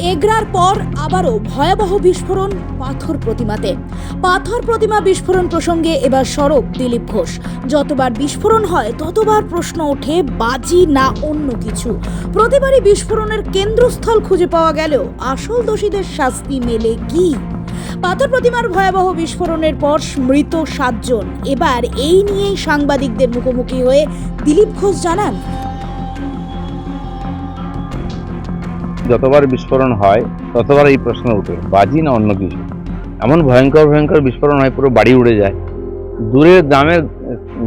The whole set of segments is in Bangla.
এগরার পর আবারও ভয়াবহ বিস্ফোরণ পাথর প্রতিমাতে। পাথর প্রতিমা বিস্ফোরণ প্রসঙ্গে এবার সরব দিলীপ ঘোষ। যতবার বিস্ফোরণ হয়, ততবার প্রশ্ন ওঠে, বাজি না অন্য কিছু? প্রতিবারই বিস্ফোরণের কেন্দ্রস্থল খুঁজে পাওয়া গেলেও আসল দোষীদের শাস্তি মেলে কি? পাথর প্রতিমার ভয়াবহ বিস্ফোরণের পর মৃত সাতজন। এবার এই নিয়েই সাংবাদিকদের মুখোমুখি হয়ে দিলীপ ঘোষ জানান যতবার বিস্ফোরণ হয়, ততবার এই প্রশ্ন উঠে, বাজি না অন্য কিছু? এমন ভয়ঙ্কর ভয়ঙ্কর বিস্ফোরণ হয়, পুরো বাড়ি উড়ে যায়। দূরের গ্রামের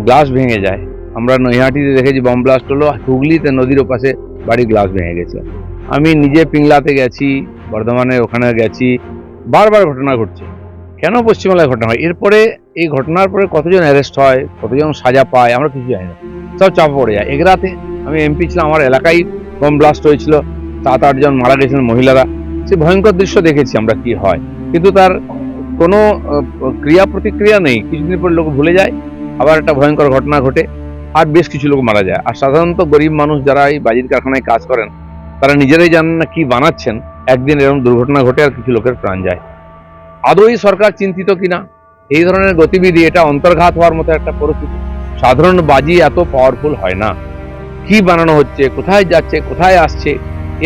গ্লাস ভেঙে যায়। আমরা নৈহাটিতে দেখেছি বম ব্লাস্ট হলো হুগলিতে নদীর ওপাশে বাড়ির গ্লাস ভেঙে গেছে। আমি নিজে পিংলাতে গেছি, বর্ধমানে ওখানে গেছি, বারবার ঘটনা ঘটছে। কেন পশ্চিমবাংলায় ঘটনা হয়? এরপরে এই ঘটনার পরে কতজন অ্যারেস্ট হয়, কতজন সাজা পায়, আমরা কিছু জানি না। সব চাপা পড়ে যায়। এগরাতে আমি এমপি ছিলাম, আমার এলাকায় বম ব্লাস্ট হয়েছিল। সাত আটজন মারা গেছিলেন মহিলারা সে ভয়ঙ্কর দৃশ্য দেখেছি আমরা কি হয়। কিন্তু তার কোনো ক্রিয়া প্রতিক্রিয়া নেই। কিছুদিন পর লোক ভুলে যায়, আবার একটা ভয়ঙ্কর ঘটনা ঘটে, আর বেশ কিছু লোক মারা যায়। আর সাধারণত গরিব মানুষ যারা এই বাজির কারখানায় কাজ করেন, তারা নিজেরাই জানেন না কি বানাচ্ছেন। একদিন এরকম দুর্ঘটনা ঘটে আর কিছু লোকের প্রাণ যায়। আদৌই সরকার চিন্তিত কিনা এই ধরনের গতিবিধি, এটা অন্তর্ঘাত হওয়ার মতো একটা পরিস্থিতি। সাধারণ বাজি এত পাওয়ারফুল হয় না। কি বানানো হচ্ছে, কোথায় যাচ্ছে, কোথায় আসছে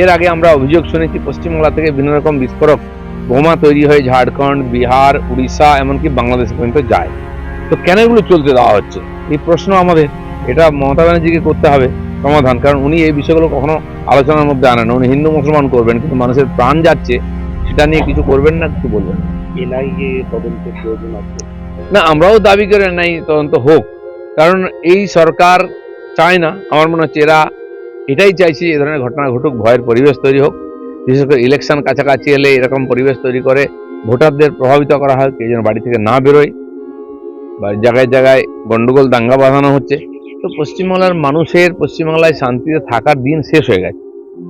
এর আগে আমরা অভিযোগ শুনেছি পশ্চিমবাংলা থেকে বিভিন্ন রকম বিস্ফোরক বোমা তৈরি হয়ে ঝাড়খণ্ড বিহার উড়িষ্যা এমনকি বাংলাদেশ পর্যন্ত যায়। তো কেন এগুলো চলতে দেওয়া হচ্ছে? এই প্রশ্ন আমাদের। এটা মমতা ব্যানার্জিকে করতে হবে সমাধান কারণ উনি এই বিষয়গুলো কখনো আলোচনার মধ্যে আনেন উনি হিন্দু মুসলমান করবেন কিন্তু মানুষের প্রাণ যাচ্ছে সেটা নিয়ে কিছু করবেন না কিছু বলবেন না। এনআইএ তদন্তের প্রয়োজন আছে। না আমরাও দাবি করে নাই তদন্ত হোক কারণ এই সরকার চায় না। আমার মনে হচ্ছে এরা এটাই চাইছি এ ধরনের ঘটনা ঘটুক, ভয়ের পরিবেশ তৈরি হোক। বিশেষ করে ইলেকশন কাছাকাছি এলে এরকম পরিবেশ তৈরি করে, ভোটারদের প্রভাবিত করা হয় কেউ যেন বাড়ি থেকে না বেরোয়। বা জায়গায় জায়গায় গন্ডগোল, দাঙ্গা বাঁধানো হচ্ছে। তো পশ্চিমবাংলার মানুষের, পশ্চিমবাংলায় শান্তিতে থাকার দিন শেষ হয়ে গেছে।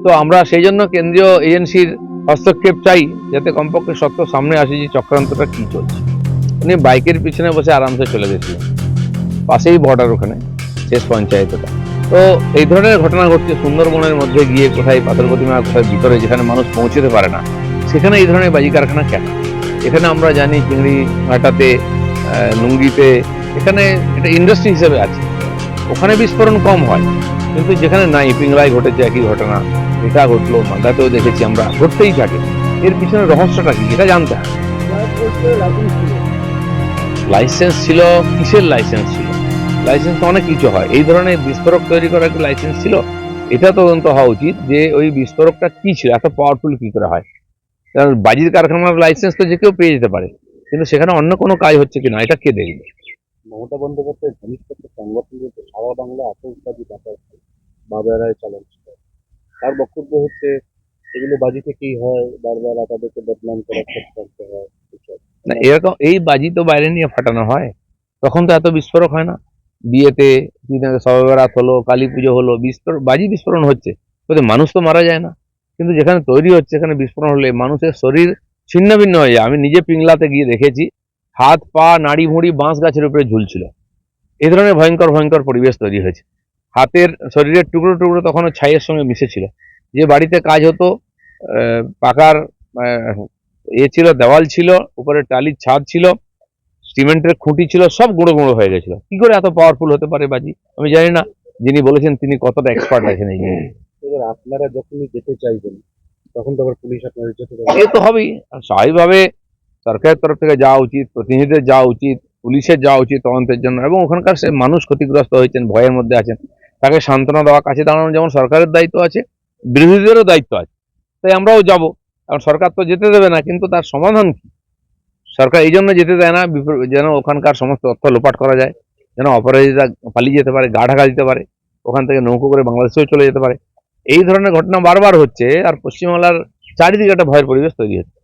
তো আমরা সেই জন্য কেন্দ্রীয় এজেন্সির হস্তক্ষেপ চাই, যাতে কমপক্ষে সত্য সামনে আসে যে চক্রান্তটা কি চলছে। উনি বাইকের পিছনে বসে আরামসে চলে গেছিলেন। পাশেই বর্ডার ওখানে, শেষ পঞ্চায়েতটা। তো এই ধরনের ঘটনা ঘটছে সুন্দরবনের মধ্যে গিয়ে কোথায় পাথর প্রতিমা কোথায় ভিতরে যেখানে মানুষ পৌঁছতে পারে না সেখানে এই ধরনের বাজি কারখানা কেন? এখানে আমরা জানি চিংড়ি ঘাটাতে লুঙ্গিতে এখানে এটা ইন্ডাস্ট্রি হিসেবে আছে। ওখানে বিস্ফোরণ কম হয় কিন্তু যেখানে নাই পিংলায় ঘটেছে একই ঘটনা এটা ঘটলো মালদাতেও দেখেছি আমরা ঘটতেই থাকে। এর পিছনে রহস্যটা কি এটা জানতে হয় লাইসেন্স ছিল। কিসের লাইসেন্স ছিল? লাইসেন্স তো অনেক কিছু হয়। এই ধরনের বিস্ফোরক তৈরি করার কি লাইসেন্স ছিল। এটা তদন্ত হওয়া উচিত যে ওই বিস্ফোরকটা কি ছিল এত পাওয়ারফুল কি করে হয়। কারণ বাজির কারখানার লাইসেন্স তো যে কেউ পেয়ে যেতে পারে কিন্তু সেখানে অন্য কোনো কাজ হচ্ছে কিনা এটা কে দেখবে? মমতা বন্দ্যোপাধ্যায়ের ঘনিষ্ঠ সংগঠন সারা বাংলা আতঙ্কবাদী ডাকাত বাবারায় চালাচ্ছে তার বক্তব্য হচ্ছে এগুলো বাজি থেকেই হয়? বারবার তাদেরকে বদনাম করার চেষ্টা হয় না এরকম এই বাজি তো বাইরে নিয়ে ফাটানো হয় তখন তো এত বিস্ফোরক হয় না। বিয়েতে সবে বরাত হলো কালী পুজো হলো, বিস্ফোরণ, বাজি বিস্ফোরণ হচ্ছে। ওতে মানুষ তো মারা যায় না। কিন্তু যেখানে তৈরি হচ্ছে এখানে বিস্ফোরণ হলে মানুষের শরীর ছিন্ন ভিন্ন হয়ে যায়। আমি নিজে পিংলাতে গিয়ে দেখেছি, হাত, পা, নাড়ি ভুঁড়ি বাঁশ গাছের উপরে ঝুলছিল। এই ধরনের ভয়ঙ্কর ভয়ঙ্কর পরিবেশ তৈরি হয়েছে। হাতের শরীরের টুকরো টুকরো তখনও ছাইয়ের সঙ্গে মিশেছিল। যে বাড়িতে কাজ হতো পাকার এ ছিল, দেওয়াল ছিল, উপরে টালির ছাদ ছিল সিমেন্টের খুঁটি ছিল সব গুঁড়ো গুঁড়ো হয়ে গেছিল। কি করে এত পাওয়ারফুল হতে পারে বাজি? আমি জানি না যিনি বলেছেন তিনি কতটা এক্সপার্ট আছেন এই জিনিসে। এবার আপনারা যখনই যেতে চাইবেন তখন তো আবার পুলিশ আপনাদের যেতে দেবে। এ তো হবেই। আর স্বাভাবিকভাবে সরকারের তরফ থেকে যাওয়া উচিত প্রতিনিধিদের যাওয়া উচিত পুলিশের যাওয়া উচিত তদন্তের জন্য। এবং ওখানকার সে মানুষ ক্ষতিগ্রস্ত হয়েছেন ভয়ের মধ্যে আছেন। তাকে সান্ত্বনা দেওয়া কাছে দাঁড়ানো যেমন সরকারের দায়িত্ব আছে বিরোধীদেরও দায়িত্ব আছে। তাই আমরাও যাব। কারণ সরকার তো যেতে দেবে না কিন্তু তার সমাধান কি? সরকার এই জন্য যেতে দেয় না যেন ওখানকার সমস্ত তথ্য লোপাট করা যায়, যেন অপরাধীরা পালিয়ে যেতে পারে, গা ঢাকা দিতে পারে, ওখান থেকে নৌকো করে বাংলাদেশেও চলে যেতে পারে। এই ধরনের ঘটনা বারবার হচ্ছে, আর পশ্চিমবাংলার চারিদিকে একটা ভয়ের পরিবেশ তৈরি হচ্ছে।